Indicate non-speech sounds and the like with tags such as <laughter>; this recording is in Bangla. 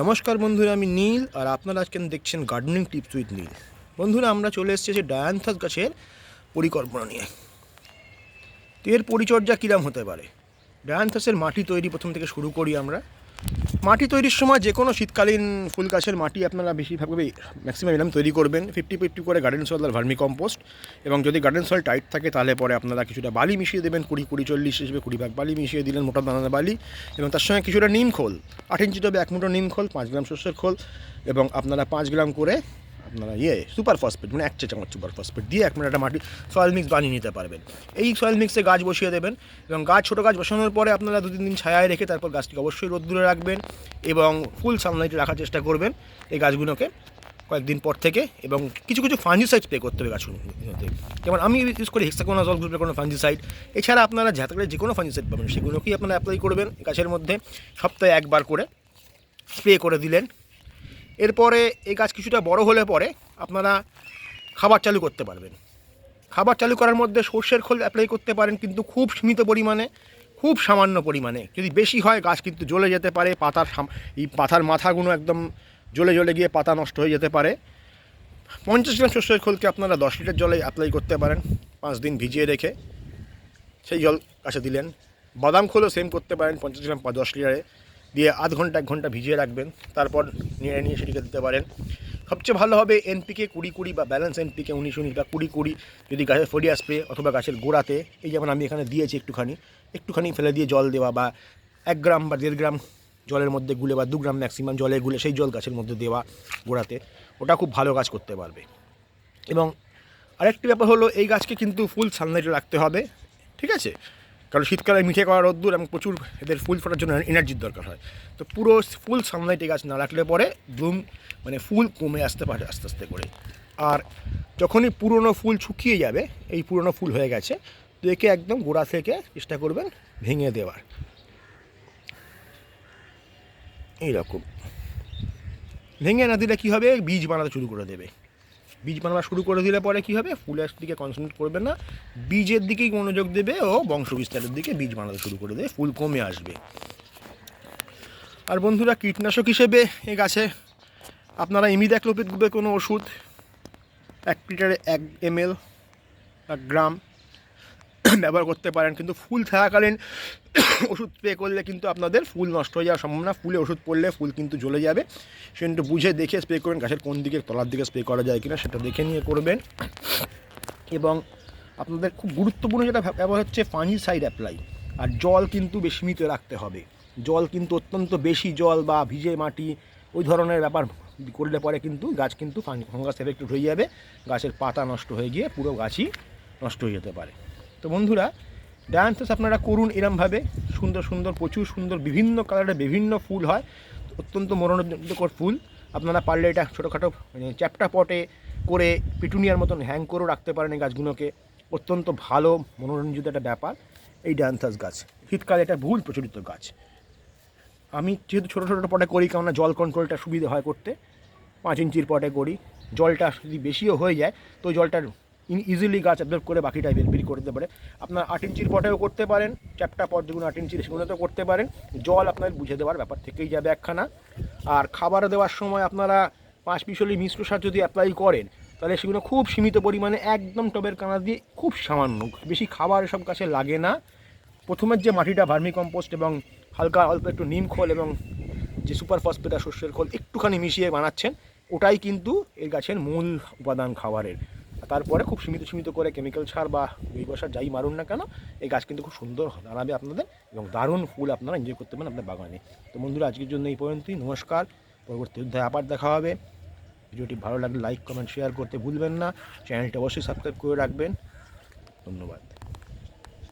নমস্কার বন্ধুরা, আমি নীল আর আপনারা আজকে দেখছেন গার্ডেনিং টিপস উইথ নীল। বন্ধুরা, আমরা চলে এসেছি যে ডায়ান্থাস গাছের পরিকল্পনা নিয়ে। তো এর পরিচর্যা কীরম হতে পারে? ডায়ান্থাসের মাটি তৈরি প্রথম থেকে শুরু করি আমরা। মাটি তৈরির সময় যে কোনো শীতকালীন ফুল গাছের মাটি আপনারা বেশিরভাগভাবে ম্যাক্সিমাম এরকম তৈরি করবেন। ফিফটি ফিফটি করে গার্ডেন সয়েল আর ভার্মি কম্পোস্ট এবং যদি গার্ডেন সয়েল টাইট থাকে তাহলে পরে আপনারা কিছুটা বালি মিশিয়ে দেবেন, কুড়ি কুড়ি, চল্লিশ হিসেবে কুড়ি ভাগ বালি মিশিয়ে দিলেন, মোটা দানা বালি এবং তার সঙ্গে কিছুটা নিম খোল, আট ইঞ্চি টবে এক মুঠো নিম খোল, পাঁচ গ্রাম শস্যের খোল এবং আপনারা পাঁচ গ্রাম করে আপনারা ইয়ে সুপার ফসফেট মানে এক চা চামচ সুপার ফসফেট দিয়ে এক মিনিট একটা মাটি সয়েল মিক্স বানিয়ে নিতে পারবেন। এই সয়েল মিক্সে গাছ বসিয়ে দেবেন এবং গাছ, ছোটো গাছ বসানোর পরে আপনারা দু তিন দিন ছায়ায় রেখে তারপর গাছটিকে অবশ্যই রোদ রোদ্দুরে রাখবেন এবং ফুল সানলাইটে রাখার চেষ্টা করবেন এই গাছগুলোকে কয়েকদিন পর থেকে এবং কিছু কিছু ফাঞ্জিসাইড স্প্রে করতে হবে গাছগুলোতে। যেমন আমি ইউজ করি হেক্সাকোনা জল গ্রুপের কোনো ফাঞ্জিসাইড এছাড়া আপনারা করে যে কোনো ফাঞ্জিসাইড পাবেন, সেগুলোকেই আপনারা অ্যাপ্লাই করবেন গাছের মধ্যে সপ্তাহে একবার করে স্প্রে করে দিলেন। এরপরে এই গাছ কিছুটা বড় হলে পরে আপনারা খাবার চালু করতে পারবেন। খাবার চালু করার মধ্যে সর্ষের খোল অ্যাপ্লাই করতে পারেন, কিন্তু খুব সীমিত পরিমাণে, খুব সামান্য পরিমাণে। যদি বেশি হয়, গাছ কিন্তু জ্বলে যেতে পারে, পাতার এই পাতার মাথাগুলো একদম জ্বলে জ্বলে গিয়ে পাতা নষ্ট হয়ে যেতে পারে। পঞ্চাশ গ্রাম সর্ষের খোলকে আপনারা দশ লিটার জলে অ্যাপ্লাই করতে পারেন, পাঁচ দিন ভিজিয়ে রেখে। সেই জল কাছে দিলেন। বাদাম খোলও সেম করতে পারেন, পঞ্চাশ গ্রাম দশ লিটারে। দিয়ে আধ ঘণ্টা, এক ঘণ্টা ভিজিয়ে রাখবেন। তারপর নিয়ে নিয়ে সেটিকে দিতে পারেন। সবচেয়ে ভালো হবে এনপিকে কুড়ি কুড়ি বা ব্যালেন্স এনপিকে উনিশ উনিশ বা কুড়ি কুড়ি যদি গাছের ফরিয়া স্প্রে অথবা গাছের গোড়াতে, এই যেমন আমি এখানে দিয়েছি একটুখানি একটুখানি ফেলে দিয়ে জল দেওয়া বা এক গ্রাম বা দেড় গ্রাম জলের মধ্যে গুলে বা দু গ্রাম ম্যাক্সিমাম জলে গুলে সেই জল গাছের মধ্যে দেওয়া গোড়াতে, ওটা খুব ভালো কাজ করতে পারবে। এবং আরেকটি ব্যাপার হলো, এই গাছকে কিন্তু ফুল সানলাইটে রাখতে হবে, ঠিক আছে? কারণ শীতকালে মিঠে করা রোদ্দুর এবং প্রচুর এদের ফুল ফোটার জন্য এনার্জির দরকার হয়। তো পুরো ফুল সানলাইটে গাছ না রাখলে পরে ব্লুম মানে ফুল কমে আসতে পারে আস্তে আস্তে করে। আর যখনই পুরনো ফুল শুকিয়ে যাবে, এই পুরনো ফুল হয়ে গেছে, তো একে একদম গোড়া থেকে চেষ্টা করবেন ভেঙে দেওয়ার। এইরকম। ভেঙে না দিলে কী হবে? বীজ বানাতে শুরু করে দেবে। বীজ বানানো শুরু করে দিলে পরে কী হবে? ফুলের দিকে কনসেন্ট্রেট করবে না। বীজের দিকেই মনোযোগ দেবে ও বংশ বিস্তারের দিকে বীজ বানাতে শুরু করে দেবে, ফুল কমে আসবে। আর বন্ধুরা, কীটনাশক হিসেবে এ গাছে আপনারা ইমিডাক্লোপিড গ্রুপের কোনো ওষুধ, এক লিটারে এক এম এল গ্রাম <coughs> ব্যবহার করতে পারেন। কিন্তু ফুল থাকাকালীন <coughs> ওষুধ স্প্রে করলে কিন্তু আপনাদের ফুল নষ্ট হয়ে যাওয়ার সম্ভাবনা। ফুলে ওষুধ পড়লে ফুল কিন্তু জ্বলে যাবে। সে কিন্তু বুঝে দেখে স্প্রে করবেন গাছের কোন দিকে, তলার দিকে স্প্রে করা যায় কিনা সেটা দেখে নিয়ে করবেন। <coughs> এবং আপনাদের খুব গুরুত্বপূর্ণ যেটা ব্যবহার হচ্ছে ফাঞ্জিসাইড অ্যাপ্লাই আর জল কিন্তু বেশি সীমিত রাখতে হবে। জল কিন্তু অত্যন্ত বেশি জল বা ভিজে মাটি, ওই ধরনের ব্যাপার করলে পরে কিন্তু গাছ কিন্তু ফাঙ্গাস এফেক্টেড হয়ে যাবে। গাছের পাতা নষ্ট হয়ে গিয়ে পুরো গাছই নষ্ট হয়ে যেতে পারে। তো বন্ধুরা ডায়ান্থাস আপনারা করুন এরমভাবে। সুন্দর সুন্দর, প্রচুর সুন্দর বিভিন্ন কালারের বিভিন্ন ফুল হয়। অত্যন্ত মনোরঞ্জনকর ফুল। আপনারা পারলে এটা ছোটোখাটো মানে চ্যাপটা পটে করে পিটুনিয়ার মতন হ্যাং করেও রাখতে পারেন এই গাছগুলোকে। অত্যন্ত ভালো, মনোরঞ্জিত একটা ব্যাপার এই ডায়ান্থাস গাছ। শীতকালে এটা ভুল প্রচলিত গাছ। আমি যেহেতু ছোটো ছোটো পটে করি, কেননা জল কন্ট্রোলটা সুবিধা হয় করতে। পাঁচ ইঞ্চির পটে করি। জলটা যদি বেশিও হয়ে যায়, তো জলটা ইজিলি গাছ অ্যাবজর্ব করে বাকিটা বের বের করতে পারে। আপনার আট ইঞ্চির পটেও করতে পারেন, চ্যাপটা পট যেগুলো আট ইঞ্চির সেগুলোতেও করতে পারেন। জল আপনার বুঝে দেওয়ার ব্যাপার থেকেই যাবে একখানা। আর খাবার দেওয়ার সময় আপনারা পাঁচ পিসলি মিশ্র সার যদি অ্যাপ্লাই করেন, তাহলে সেগুলো খুব সীমিত পরিমাণে একদম টবের কানা দিয়ে খুব সামান্য। বেশি খাবার সব গাছে লাগে না। প্রথমের যে মাটিটা ভার্মি কম্পোস্ট এবং হালকা অল্প একটু নিম খোল এবং যে সুপার ফসফেট শস্যের খোল একটুখানি মিশিয়ে বানাচ্ছেন, ওটাই কিন্তু এই গাছের মূল উপাদান খাবারের। তারপরে খুব সীমিত সীমিত করে কেমিক্যাল সার বা জৈব সার যাই মারুন না কেন, এই গাছ কিন্তু খুব সুন্দর দাঁড়াবে আপনাদের এবং দারুণ ফুল আপনারা এনজয় করতে পারেন আপনার বাগানে। তো বন্ধুরা, আজকের জন্য এই পর্যন্তই, নমস্কার। পরবর্তী অধ্যায় আবার দেখা হবে। ভিডিওটি ভালো লাগলে লাইক কমেন্ট শেয়ার করতে ভুলবেন না। চ্যানেলটি অবশ্যই সাবস্ক্রাইব করে রাখবেন। ধন্যবাদ।